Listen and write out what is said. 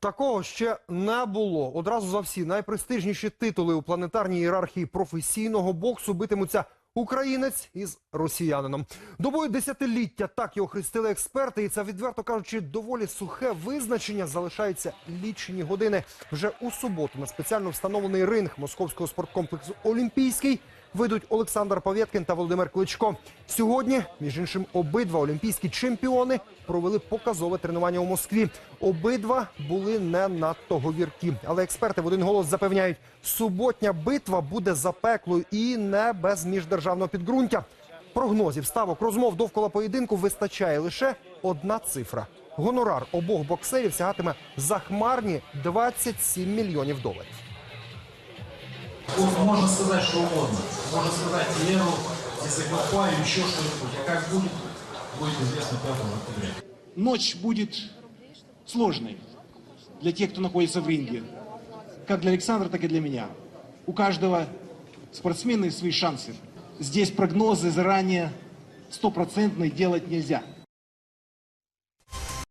Такого ще не було. Одразу за всі найпрестижніші титули у планетарній ієрархії професійного боксу битимуться українець із росіянином. Добою десятиліття так його хрестили експерти, і це відверто кажучи, доволі сухе визначення залишається лічені години. Вже у суботу на спеціально встановлений ринг московського спорткомплексу Олімпійський вийдуть Олександр Павєткін та Володимир Кличко. Сьогодні, між іншим, обидва олімпійські чемпіони провели показове тренування у Москві. Обидва були не надто говіркі, але експерти в один голос запевняють, суботня битва буде запеклою і не без міждержавного підґрунтя. Прогнозів, ставок, розмов довкола поєдинку вистачає лише одна цифра. Гонорар обох боксерів сягатиме захмарні 27 мільйонів доларів. Вот можно сказать что угодно. Можно сказать Леру, Языкопаю, еще что-нибудь. А как будет, будет известно 5 октября. Ночь будет сложной для тех, кто находится в ринге. Как для Александра, так и для меня. У каждого спортсмена есть свои шансы. Здесь прогнозы заранее стопроцентные делать нельзя.